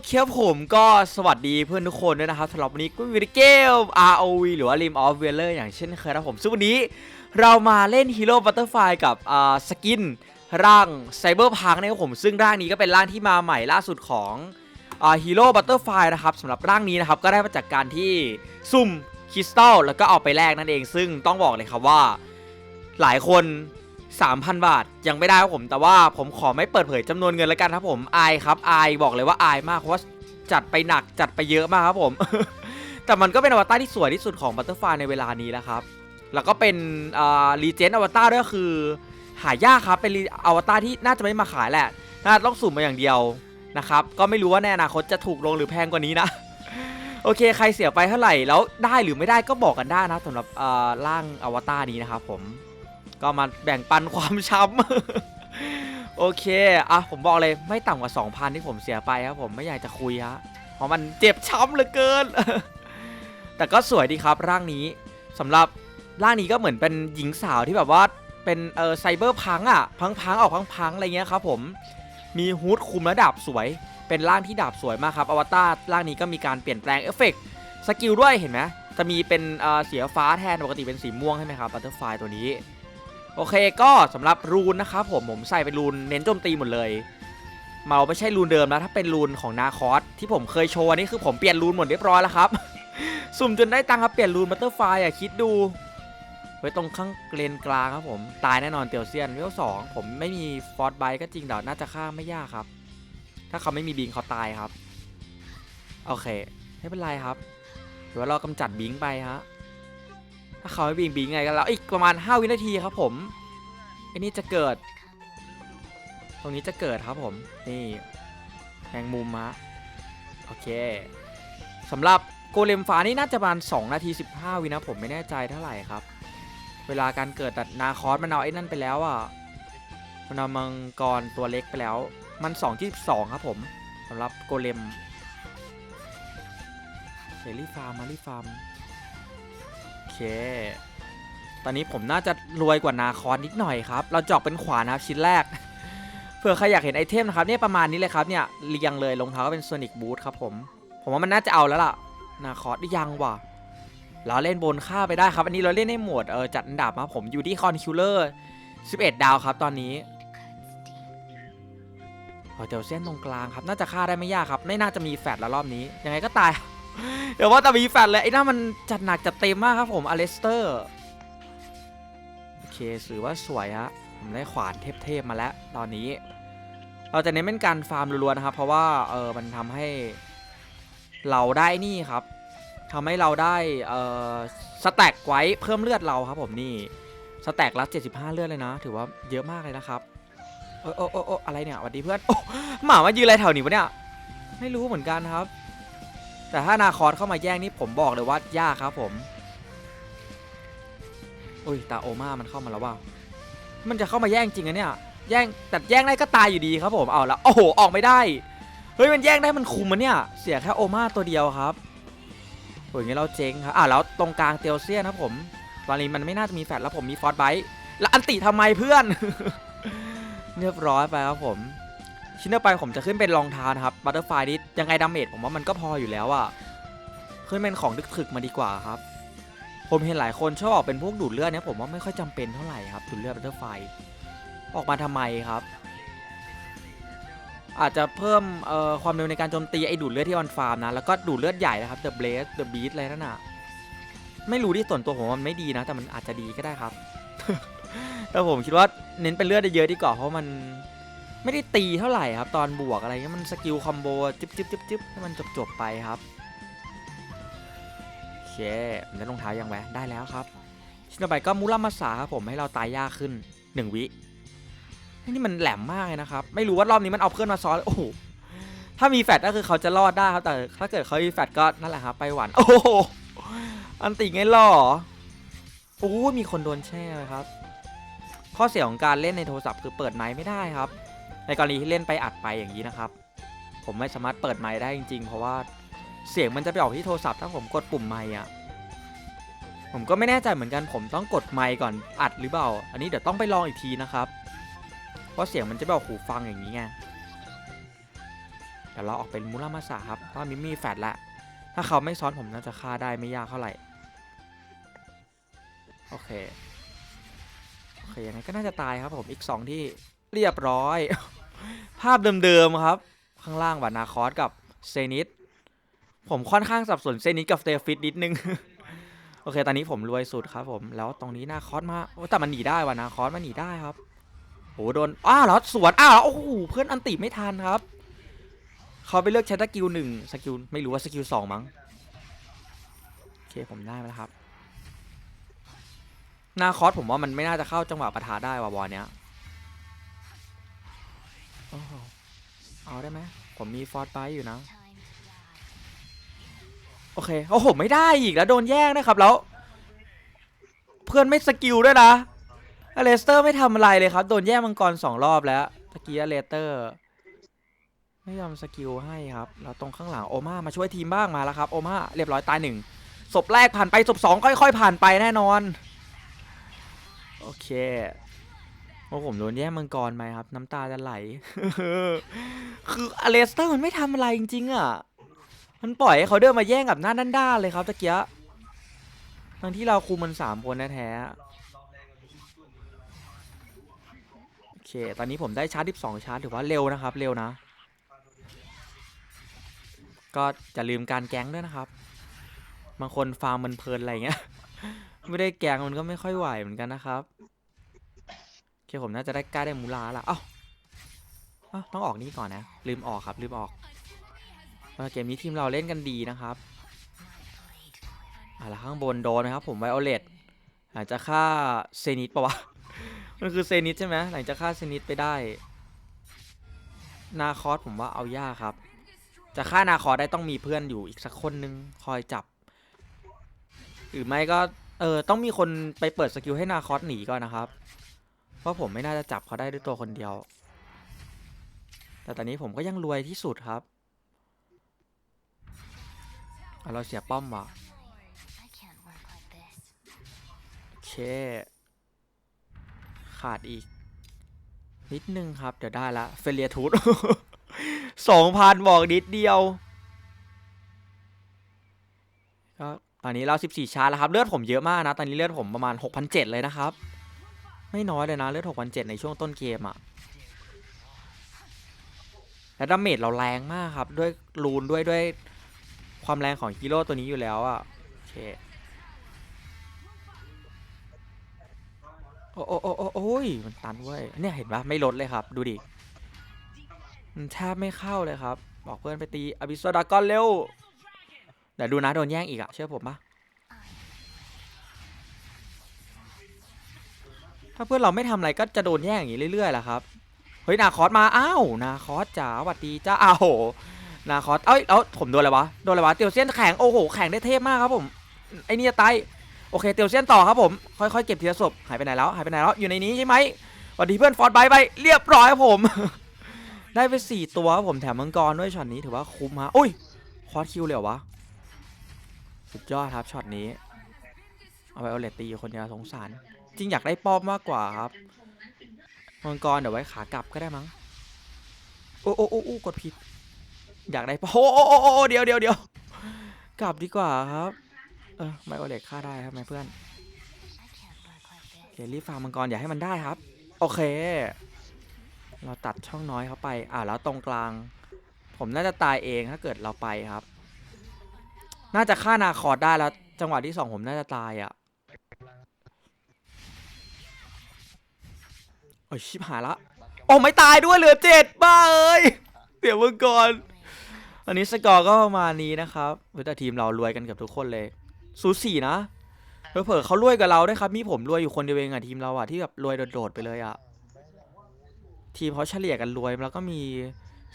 เคครับผมก็สวัสดีเพื่อนทุกคนด้วยนะครับสำหรับวันนี้ก็มีเกม ROV หรือว่า Rim of Valor อย่างเช่นเคยนะผมซึ่งวันนี้เรามาเล่น Hero Butterfly กับอ่าสกินร่างไซเบอร์พังนะครับผม ซึ่งร่างนี้ก็เป็นร่างที่มาใหม่ล่าสุดของอ่า Hero Butterfly นะครับสำหรับร่างนี้นะครับก็ได้มาจากการที่ซุ่มคริสตัลแล้วก็เอาไปแลกนั่นเอง ซึ่งต้องบอกเลยครับว่าหลายคน 3,000 บาท ยังไม่ได้ครับผมแต่ว่าผมขอไม่เปิดเผยจำนวนเงินแล้วกันครับผมอายครับอายบอกเลยว่าอายมากเพราะว่าจัดไปหนักจัดไปเยอะมากครับผม แต่มันก็เป็นอวตารที่สวยที่สุดของบัตเตอร์ฟลายในเวลานี้แล้วครับ แล้วก็เป็นรีเจนต์อวตารด้วยก็คือ หายากครับเป็นอวตารที่น่าจะไม่มาขายแหละน่าต้องสุ่มมาอย่างเดียวนะครับก็ไม่รู้ว่าในอนาคตจะถูกลงหรือแพงกว่านี้นะโอเค ใครเสียไปเท่าไหร่แล้วได้หรือไม่ได้ก็บอกกันได้นะสำหรับร่างอวตารนี้นะครับผม ก็มาแบ่งปันความช้ำ โอเค อะ ผมบอกเลยไม่ต่ำกว่า 2,000 ที่ผมเสียไปครับผมไม่อยากจะคุยฮะ เพราะมันเจ็บช้ำเหลือเกิน แต่ก็สวยดีครับร่างนี้สำหรับร่างนี้ก็เหมือนเป็นหญิงสาวที่แบบว่าเป็นเออไซเบอร์พังอะ พังๆออกพังๆอะไรเงี้ยครับผมมีฮูดคุมและดาบสวย เป็นร่างที่ดาบสวยมากครับอวตารร่างนี้ก็มีการเปลี่ยนแปลงเอฟเฟกต์สกิลด้วยเห็นไหมจะมีเป็นเออสีฟ้าแทนปกติเป็นสีม่วงใช่ไหมครับบัตเตอร์ไฟตัวนี้ โอเคก็สำหรับรูนนะครับผมผมใส่เป็นรูนเน้นโจมตีหมดเลย เมาไม่ใช่รูนเดิมแล้วถ้าเป็นรูนของนาคอสที่ผมเคยโชว์อันนี้คือผมเปลี่ยนรูนหมดเรียบร้อยแล้วครับ สุ่มจนได้ตังค์ครับเปลี่ยนรูนบัตเตอร์ไฟอะคิดดูไว้ตรงข้างเลนกลางครับผมตายแน่นอนเตียวเซียนเวลสองผมไม่มีฟอร์ดไบก็จริงแต่น่าจะฆ่าไม่ยากครับ ถ้าเขาไม่มีบิงเขาตายครับ โอเคไม่เป็นไรครับเดี๋ยวเรากำจัดบิงไปฮะ ถ้าเขาไม่บิงบิงไงกันแล้วอีกประมาณ 5 วินาทีครับผมอ้นี่จะเกิด ตรงนี้จะเกิดครับผม นี่แมงมุมมะโอเคสำหรับโกเลมฟ้านี่น่าจะประมาณ2นาที 15 วินะผมไม่แน่ใจเท่าไหร่ครับ เวลาการเกิดแต่นาคอสมันเอาไอ้นั่นไปแล้วอะมันเอามังกรตัวเล็กไปแล้ว มัน2ที่2ครับผมสำหรับโกเลมเฮลี่ฟาร์มมารี่ฟาร์ม เค ตอนนี้ผมน่าจะรวยกว่านาคอนนิดหน่อยครับ เราเจาะเป็นขวานะครับชิ้นแรก เผื่อใครอยากเห็นไอเทมนะครับเนี่ยประมาณนี้เลยครับเนี่ยเรียงเลยรองเท้าก็เป็นโซนิกบูทครับผม ผมว่ามันน่าจะเอาแล้วล่ะ นาคอสได้ยังว่ะเราเล่นบนค่าไปได้ครับ อันนี้เราเล่นในหมวดเออจัดอันดับมาผมอยู่ที่คอนคิวเลอร์11 ดาวครับตอนนี้เอาเดี๋ยวเส้นตรงกลางครับ น่าจะฆ่าได้ไม่ยากครับ ไม่น่าจะมีแฟดแล้วรอบนี้ ยังไงก็ตาย เดี๋ยวว่าแต่มีแฟนเลยไอ้นั่นมันจัดหนักจัดเต็มมากครับผมอเลสเตอร์โอเคถือว่าสวยฮะผมได้ขวานเทพๆมาแล้ว ตอนนี้ เราจะเน้นเป็นการฟาร์มรัวๆนะครับ เพราะว่าเออมันทำให้เราได้นี่ครับทำให้เราได้เออสแต็กไว้เพิ่มเลือดเราครับ ผมนี่สแต็กละ75 เลือดเลยนะ ถือว่าเยอะมากเลยนะครับโอ้โอ้โอ้โอ้อะไรเนี่ยสวัสดีเพื่อนโอ้หมามายืนอะไรแถวนี้วะเนี่ยไม่รู้เหมือนกันครับ แต่ถ้านาคอสเข้ามาแย่งนี่ผมบอกเลยว่ายากครับผม อุ้ยตาโอมามันเข้ามาแล้วว่า มันจะเข้ามาแย่งจริงอะเนี่ย แย่งแต่แย่งได้ก็ตายอยู่ดีครับผมเอาแล้วโอ้โหออกไม่ได้ เฮ้ยมันแย่งได้มันคุมมันเนี่ย เสียแค่โอมาตัวเดียวครับโอ้ยงี้เราเจ๊งครับ อ่าแล้วตรงกลางเตียวเซียนครับผมตอนนี้มันไม่น่าจะมีแฟลชแล้วผมมีฟอสไบต์แล้วอันติทำไมเพื่อน เรียบร้อยไปครับผม ชิ้นต่อไปผมจะขึ้นเป็นรองเท้านะครับบัตเตอร์ไฟนี่ยังไงดาเมจผมว่ามันก็พออยู่แล้วอะขึ้นเป็นของลึกถึกมาดีกว่าครับ ผมเห็นหลายคนชอบออกเป็นพวกดูดเลือดเนี่ยผมว่าไม่ค่อยจำเป็นเท่าไหร่ครับดูดเลือดบัตเตอร์ไฟออกมาทำไมครับ อาจจะเพิ่มเอ่อความเร็วในการโจมตีไอ้ดูดเลือดที่ออนฟาร์มนะแล้วก็ดูดเลือดใหญ่นะครับ The Blaze The Beast อะไรนั่นน่ะไม่รู้ที่ส่วนตัวผมมันไม่ดีนะ แต่มันอาจจะดีก็ได้ครับแต่ผมคิดว่าเน้นเป็นเลือดเยอะดีกว่าเพราะมัน ไม่ได้ตีเท่าไหร่ครับ ตอนบวกอะไรเงี้ยมันสกิลคอมโบจิ๊บจิ๊บจิ๊บจิ๊บให้มันจบจบไปครับโอเคผมได้รองเท้ายังแวะได้แล้วครับชิ้นต่อไปก็มูรามาสาครับผมให้เราตายยากขึ้นหนึ่งวินี่มันแหลมมากเลยนะครับ ไม่รู้ว่ารอบนี้มันเอาเพื่อนมาซ้อนโอ้โหถ้ามีแฟดก็คือเขาจะรอดได้ครับ แต่ถ้าเกิดเขามีแฟดก็นั่นแหละครับไปหวันโอ้โหอันติไงล่อโอ้มีคนโดนแช่เลยครับ ข้อเสียของการเล่นในโทรศัพท์คือเปิดไมค์ไม่ได้ครับ ในกรณีที่เล่นไปอัดไปอย่างนี้นะครับ ผมไม่สามารถเปิดไมค์ได้จริงๆ เพราะว่าเสียงมันจะไปออกที่โทรศัพท์ถ้าผมกดปุ่มไมค์อะผมก็ไม่แน่ใจเหมือนกันผมต้องกดไมค์ก่อนอัดหรือเปล่า อันนี้เดี๋ยวต้องไปลองอีกทีนะครับ เพราะเสียงมันจะไปออกหูฟังอย่างนี้ไงเดี๋ยวเราออกเป็นมูรามาสะครับเพราะมิมี่แฟดล้วถ้าเขาไม่ซ้อนผมน่าจะฆ่าได้ไม่ยากเท่าไหร่โอเคโอเคยังไงก็น่าจะตายครับผมอีก 2 ที่ เรียบร้อย ภาพเดิมๆครับ ข้างล่างวานาคอสกับเซนิสผมค่อนข้างสับสนเซนิสกับสเตฟิตนิดนึง โอเค ตอนนี้ผมรวยสุดครับผม แล้วตรงนี้นาคอสมาแต่มันหนีได้ว่ะนาคอสมันหนีได้ครับโหโดน อ้าวแล้วสวน อ้าวแล้วโอ้โห เพื่อนอันติไม่ทันครับ เขาไปเลือกใช้สกิลหนึ่งสกิลไม่รู้ว่าสกิลสองมั้ง โอเค ผมได้แล้วครับ นาคอสผมว่ามันไม่น่าจะเข้าจังหวะปะทะได้ว่ะบอลเนี้ย เอาได้ไหมผมมีฟอร์ดไปอยู่นะ โอเคโอ้โหไม่ได้อีกแล้วโดนแย่งนะครับแล้ว เพื่อนไม่สกิลด้วยนะเลสเตอร์ไม่ทำอะไรเลยครับ โดนแย่งมังกรสองรอบแล้วตะกี้เลสเตอร์ ไม่ยอมสกิลให้ครับแล้วตรงข้างหลังโอมามาช่วยทีมบ้างมาแล้วครับโอมาเรียบร้อยตายหนึ่งศพแรกผ่านไปศพสองค่อยๆผ่านไปแน่นอน โอเค โอ้ผมโดนแย่งมังกรไปครับ น้ำตาจะไหล คืออเลสเตอร์มันไม่ทำอะไรจริงๆอะ มันปล่อยให้เขาเดินมาแย่งกับหน้าด้านๆเลยครับตะเกียะทั้งที่เราคุมมันสามคนแท้โอเค ตอนนี้ผมได้ชาร์จที่สองชาร์จถือว่าเร็วนะครับ เร็วนะ ก็จะลืมการแก๊งด้วยนะครับ บางคนฟาร์มมันเพลินอะไรเงี้ย ไม่ได้แก๊งมันก็ไม่ค่อยไหวเหมือนกันนะครับ โอเคผมน่าจะได้กล้าได้มูลาละเอ้าเอ้าต้องออกนี่ก่อนนะ ลืมออกครับ ลืมออกเอเกมนี้ทีมเราเล่นกันดีนะครับอะแล้วข้างบนโดนนะครับผมไวโอเลตหลังจากฆ่าเซนิตปะวะ มันคือเซนิตใช่ไหมหลังจากฆ่าเซนิตไปได้ นาคอสผมว่าเอายากครับ จะฆ่านาคอสได้ต้องมีเพื่อนอยู่อีกสักคนนึงคอยจับ หรือไม่ก็เออต้องมีคนไปเปิดสกิลให้นาคอสหนีก่อนนะครับ เพราะผมไม่น่าจะจับเขาได้ด้วยตัวคนเดียว แต่ตอนนี้ผมก็ยังรวยที่สุดครับอะเราเสียป้อมว่ะโอเค ขาดอีก นิดนึงครับ เดี๋ยวได้ละเฟเลียทูดสองพันบอกนิดเดียวก็ตอนนี้เรา 14 ชาร์จแล้วครับ เลือดผมเยอะมากนะ ตอนนี้เลือดผมประมาณ 6,700 เลยนะครับ ไม่น้อยเลยนะเลือด6,700ในช่วงต้นเกมอะและดาเมจเราแรงมากครับ ด้วยรูนด้วยด้วยความแรงของฮีโร่ตัวนี้อยู่แล้วอะโอเคโอ้โอ้โอ้โอ้ยมันตันเว้ยเนี่ยเห็นปะไม่ลดเลยครับ ดูดิมันแทบไม่เข้าเลยครับ บอกเพื่อนไปตีอบิสโซดากอนเร็วเดี๋ยวดูนะโดนแย่งอีกอะเชื่อผมปะาเพื่อนเราไม่ทำอะไรก็จะโดนแย่งอย่างนี้เรื่อยๆแหละครับ เฮ้ยนาคอสมา อ้าวนาคอสจ๋าหวัดดีจ้าอ้าวโหนาคอส เอ้ยแล้วผมโดนอะไรวะ โดนอะไรวะ เตียวเซียนแข็ง โอ้โห แข็งได้เทพมากครับผม ไอ้นี่จะตาย โอเค เตียวเซียนต่อครับผม ค่อยๆ เก็บทีละศพ หายไปไหนแล้ว หายไปไหนแล้ว อยู่ในนี้ใช่ไหมสวัสดีเพื่อนฟอร์ดไบไป เรียบร้อยครับผม ได้ไปสี่ตัวครับผมแถมมังกรด้วยช็อตนี้ถือว่าคุ้มฮะ อุ้ย คอสคิวเลยเหรอวะ สุดยอดครับช็อตนี้ เอาไปเอาเลตตีคนเดียวสงสาร จริงอยากได้ป้อมมากกว่าครับมังกรเดี๋ยวไว้ขากลับก็ได้มั้งโอ้โอ้โอ้กดผิด อยากได้ป้อมโอ้โอ้โอ้เดี๋ยวเดี๋ยวเดี๋ยวกลับดีกว่าครับ เออไมโอเลตฆ่าได้ครับไหมเพื่อนโอเครีบฟาร์มมังกรอย่าให้มันได้ครับ โอเค เราตัดช่องน้อยเข้าไป อ่าแล้วตรงกลาง ผมน่าจะตายเองถ้าเกิดเราไปครับ น่าจะฆ่านาคอร์ดได้แล้ว จังหวะที่สองผมน่าจะตายอะ อ้ยชิบหายละโอ้ไม่ตายด้วยเหลือเจ็ดบ้าเอ้ยเดี๋ยวมึงก่อนอันนี้สกอร์ก็ประมาณนี้นะครับเฮ้ยแต่ทีมเรารวยกันเกับทุกคนเลยสูสีนะเผลอเขารวยกับเราด้วยครับ มีผมรวยอยู่คนเดียวเองอะทีมเราอะที่แบบรวยโดดๆไปเลยอะทีมเขาเฉลี่ยกันรวยแล้วก็มี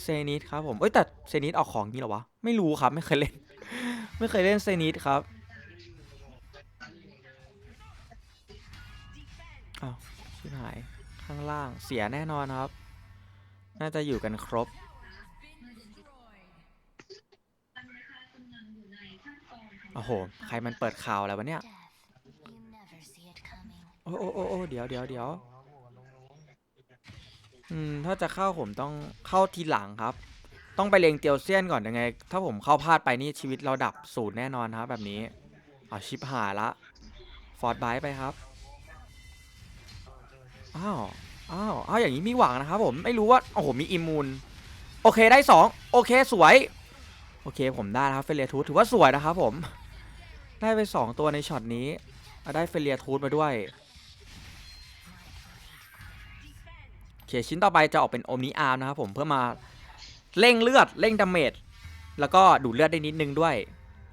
เซนิสครับผมเอ้ยแต่เซนิสออกของงี้หรอวะไม่รู้ครับไม่เคยเล่น ไม่เคยเล่นเซนิสครับอ้าวชิบหาย ข้างล่างเสียแน่นอนครับ น่าจะอยู่กันครบ โอ้โห ใครมันเปิดข่าวอะไรวะเนี่ย โอ้โอ้โอ้โอ้เดี๋ยวเดี๋ยวเดี๋ยวอืม ถ้าจะเข้าผมต้องเข้าทีหลังครับ ต้องไปเลงเตียวเซียนก่อนยังไง ถ้าผมเข้าพลาดไปนี่ชีวิตเราดับศูนย์แน่นอนครับ แบบนี้ เอาชิปหายละ ฟอร์ดไบไปครับ อ้าว อ้าว อ้าว อย่างนี้มีหวังนะครับผม ไม่รู้ว่า โอ้โห มีอิมูน โอเค ได้สองโอเค สวย โอเค ผมได้แล้วครับ เฟเรียทูธถือว่าสวยนะครับผม ได้ไปสองตัวในช็อตนี้ ได้เฟเรียทูธมาด้วยโอเค ชิ้นต่อไปจะออกเป็นโอมนิอาร์มนะครับผม เพื่อมาเร่งเลือด เร่งดาเมจ แล้วก็ดูดเลือดได้นิดนึงด้วย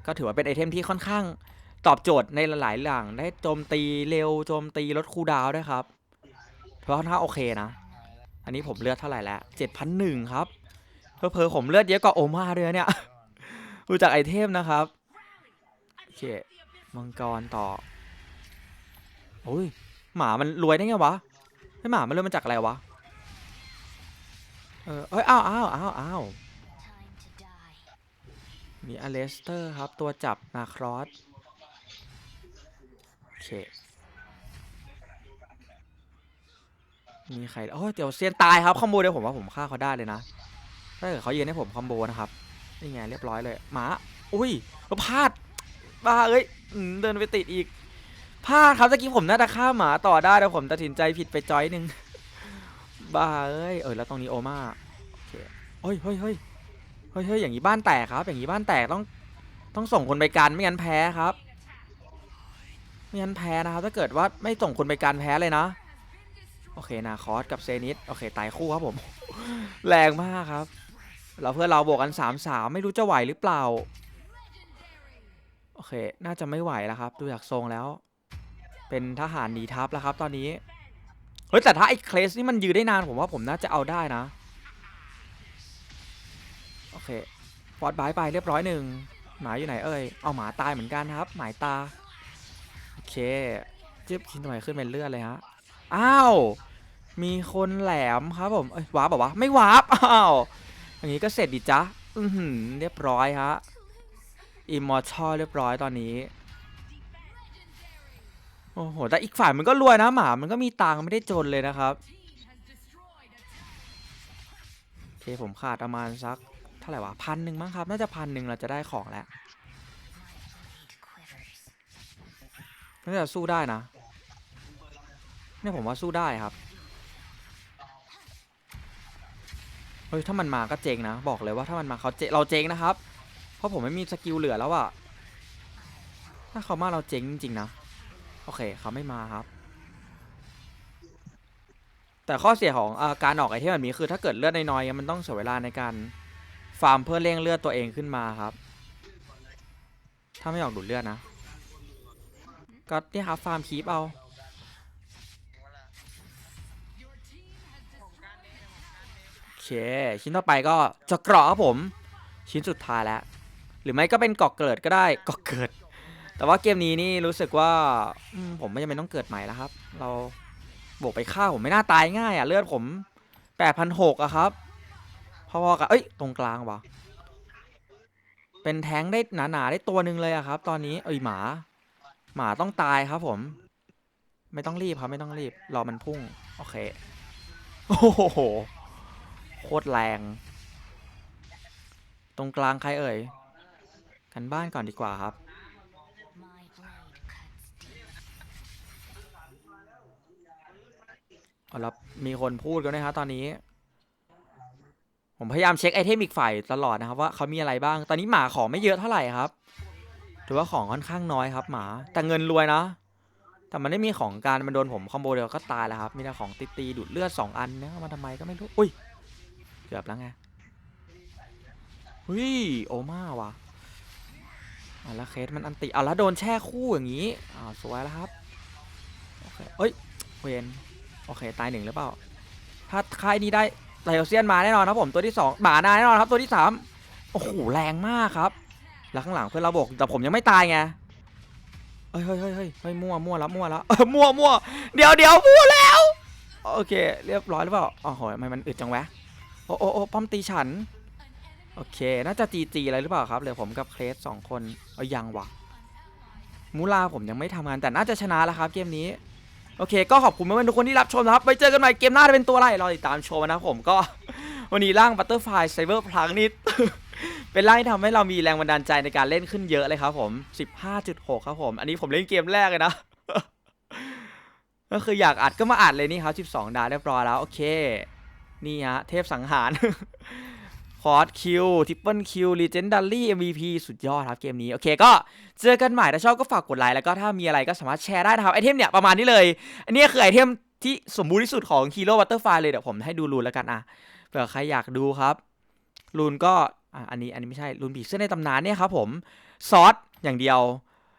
ก็ถือว่าเป็นไอเทมที่ค่อนข้างตอบโจทย์ในหลายๆอย่าง ได้โจมตีเร็ว โจมตีลดคูดาวด้วยครับ เพราะถ้าโอเคนะ อันนี้ผมเลือดเท่าไหร่แล้วเจ็ดพันหนึ่งครับเพอๆผมเลือดเยอะกว่าโอมาด้วยนะเนี่ยดูจากไอเทมนะครับโอเคมังกรต่อโอ้ยหมามันรวยได้ไงวะให้หมามันรวยมาจากอะไรวะเออเอ้ยอ้าวอ้าวอ้าวอ้าวมีอเลสเตอร์ครับตัวจับนาครอสโอเค มีใครโอ้ยเดี๋ยวเซียนตายครับคอมโบเดี๋ยวผมว่าผมฆ่าเขาได้เลยนะถ้าเกิดเขายืนให้ผมคอมโบนะครับนี่ไงเรียบร้อยเลยหมาอุ้ยพลาดบ้าเอ้ยเดินไปติดอีกพลาดครับตะกี้ผมน่าจะฆ่าหมาต่อได้แต่ผมตัดสินใจผิดไปจอยหนึ่งบ้าเอ้ยเออแล้วตรงนี้โอมาโอเคเฮ้ยเฮ้ยเฮ้ยเฮ้ยเฮ้ยอย่างนี้บ้านแตกครับ อย่างนี้บ้านแตกต้องต้องส่งคนไปกันไม่งั้นแพ้ครับไม่งั้นแพ้นะครับ ถ้าเกิดว่าไม่ส่งคนไปกันแพ้เลยนะ โอเคนาคอสกับเซนิสโอเคตายคู่ครับผม แรงมากครับ เราเพื่อเราบวกกันสามสามไม่รู้จะไหวหรือเปล่า โอเค น่าจะไม่ไหวแล้วครับ ดูจากทรงแล้ว เป็นทหารหนีทัพแล้วครับ ตอนนี้ เฮ้ยแต่ถ้าไอ้เคลสนี่มันยืนได้นานผมว่าผมน่าจะเอาได้นะ โอเคฟอดบายไปเรียบร้อยหนึ่งหมาอยู่ไหนเอ่ย เอาหมาตายเหมือนกันครับ หมายตา โอเคจึ๊บชิ้นต่อไปขึ้นเป็นเลือดเลยฮะ อ้าว มีคนแหลมครับผม เอ้ยวาร์ปบอกว่าวะ ไม่วาร์ปอ้าว อย่างนี้ก็เสร็จดิจ๊ะอือหือเรียบร้อยฮะ อิมมอร์ทัลเรียบร้อยตอนนี้ โอ้โห แต่อีกฝ่ายมันก็รวยนะหมา มันก็มีตังค์ไม่ได้จนเลยนะครับโอเคผมขาดประมาณสักเท่าไหร่วะพันหนึ่งมั้งครับ น่าจะพันหนึ่งเราจะได้ของแล้วน่าจะสู้ได้นะ เนี่ยผมว่าสู้ได้ครับ เฮ้ยถ้ามันมาก็เจ๊งนะ บอกเลยว่าถ้ามันมาเขาเจเราเจ๊งนะครับ เพราะผมไม่มีสกิลเหลือแล้วอะถ้าเขามาเราเจ๊งจริงๆนะ โอเคเขาไม่มาครับ แต่ข้อเสียของอการออกไอเทมแบบนี้คือถ้าเกิดเลือดน้อยๆมันต้องเสียเวลาในการฟาร์มเพื่อเร่งเลือดตัวเองขึ้นมาครับ ถ้าไม่ออกดูดเลือดนะ ก็เนี่ยครับฟาร์มคีปเอา เค ชิ้นต่อไปก็จะเกราะครับผม ชิ้นสุดท้ายแล้ว หรือไม่ก็เป็นเกาะเกิดก็ได้เกาะเกิด แต่ว่าเกมนี้นี่รู้สึกว่าผมไม่จำเป็นต้องเกิดใหม่แล้วครับ เราบวกไปฆ่าผมไม่น่าตายง่ายอะเลือดผมแปดพันหกอะครับพอๆกับเอ้ยตรงกลางวะเป็นแท้งได้หนาๆได้ตัวหนึ่งเลยอะครับ ตอนนี้เอ้ยหมา หมาต้องตายครับผม ไม่ต้องรีบครับไม่ต้องรีบรอมันพุ่ง โอเค โอ้โห โคตรแรง ตรงกลางใครเอ่ย กันบ้านก่อนดีกว่าครับ เอาแล้วมีคนพูดกันนะครับตอนนี้ ผมพยายามเช็คไอเทมอีกฝ่ายตลอดนะครับว่าเขามีอะไรบ้าง ตอนนี้หมาของไม่เยอะเท่าไหร่ครับ ถือว่าของค่อนข้างน้อยครับหมา แต่เงินรวยนะแต่มันไม่มีของการมันโดนผมคอมโบเดียวก็ตายแล้วครับ มีแต่ของตีตีดูดเลือดสองอันเนี่ยมาทำไมก็ไม่รู้ อุ้ย เกือบแล้วไงเฮ้ยโอมาว่ะเอาแล้วเคสมันอันติเอาแล้วโดนแช่คู่อย่างนี้อ้าวสวยแล้วครับโอเคเอ้ยเวนโอเคตายหนึ่งหรือเปล่า ถ้าค่ายนี้ได้ไลโอเซียนมาแน่นอนครับผมตัวที่สองหมานาแน่นอนครับตัวที่สามโอ้โหแรงมากครับ แล้วข้างหลังเพื่อนเราบอกแต่ผมยังไม่ตายไงเฮ้ยเฮ้ยเฮ้ยเฮ้ยมั่วมั่วแล้วมั่วแล้วมั่วมั่วเดี๋ยวเดี๋ยวมั่วแล้ว โอเค เรียบร้อยหรือเปล่าอ๋อโหทำไมมันอึดจังวะ โอ้โอ้โอ้ป้อมตีฉัน โอเค น่าจะจีจีอะไรหรือเปล่าครับเหลือผมกับเคลสสองคนเอายังวะมูลาผมยังไม่ทำงานแต่น่าจะชนะแล้วครับเกมนี้โอเค ก็ขอบคุณมากทุกคนที่รับชมนะครับไว้เจอกันใหม่เกมหน้าจะเป็นตัวอะไรรอติดตามชมนะครับผมก็วันนี้ร่างบัตเตอร์ไฟไซเบอร์พลังนี่เป็นร่างที่ทำให้เรามีแรงบันดาลใจในการเล่นขึ้นเยอะเลยครับผม 15.6 ครับผม อันนี้ผมเล่นเกมแรกเลยนะ ก็คืออยากอัดก็มาอัดเลยนี่ครับ 12 ดาวเรียบร้อยแล้ว โอเค นี่ฮะ เทพสังหาร คอร์สคิว ทิปเปิลคิวลีเจนดารี่ MVP สุดยอดครับเกมนี้ โอเคก็เจอกันใหม่ถ้าชอบก็ฝากกดไลค์แล้วก็ถ้ามีอะไรก็สามารถแชร์ได้นะครับ ไอเทมเนี่ยประมาณนี้เลย อันนี้คือไอเทมที่สมบูรณ์ที่สุดของฮีโร่บัตเตอร์ไฟเลยเดี๋ยวผมให้ดูรูนแล้วกันอะเผื่อใครอยากดูครับรูนก็อันนี้อันนี้ไม่ใช่รูนผีเสื้อในตำนานเนี่ยครับผมซอสอย่างเดียว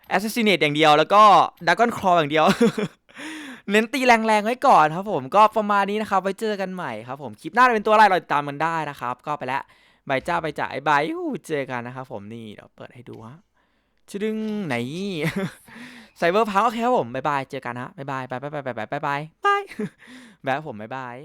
แอสซัสซิเนตอย่างเดียวแล้วก็ดักกอนคลออย่างเดียว เน้นตีแรงๆไว้ก่อนครับผมก็ประมาณนี้นะครับไว้เจอกันใหม่ครับผมคลิปหน้าจะเป็นตัวอะไรเราติดตามมันได้นะครับ ก็ไปแล้วบายจ้าบายจ่ายบายเจอกันนะครับผมนี่เดี๋ยวเปิดให้ดูฮะชดึงไหนไซเบอร์พังโอเคครับผมบายบายเจอกันฮะบายบายบายบายบายบายบายบายบายแบบผมบายบาย